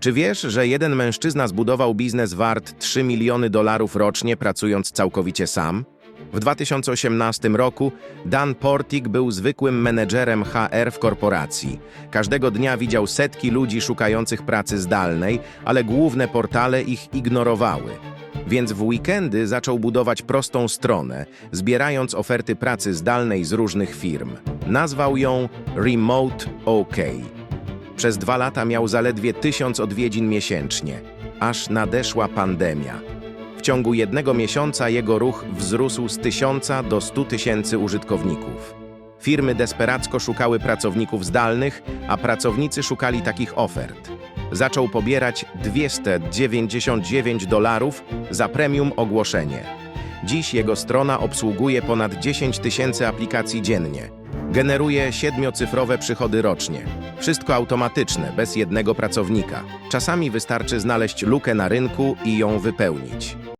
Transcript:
Czy wiesz, że jeden mężczyzna zbudował biznes wart 3 miliony dolarów rocznie, pracując całkowicie sam? W 2018 roku Dan Portik był zwykłym menedżerem HR w korporacji. Każdego dnia widział setki ludzi szukających pracy zdalnej, ale główne portale ich ignorowały. Więc w weekendy zaczął budować prostą stronę, zbierając oferty pracy zdalnej z różnych firm. Nazwał ją Remote OK. Przez dwa lata miał zaledwie tysiąc odwiedzin miesięcznie, aż nadeszła pandemia. W ciągu jednego miesiąca jego ruch wzrósł z tysiąca do stu tysięcy użytkowników. Firmy desperacko szukały pracowników zdalnych, a pracownicy szukali takich ofert. Zaczął pobierać 299 dolarów za premium ogłoszenie. Dziś jego strona obsługuje ponad 10 tysięcy aplikacji dziennie. Generuje siedmiocyfrowe przychody rocznie. Wszystko automatyczne, bez jednego pracownika. Czasami wystarczy znaleźć lukę na rynku i ją wypełnić.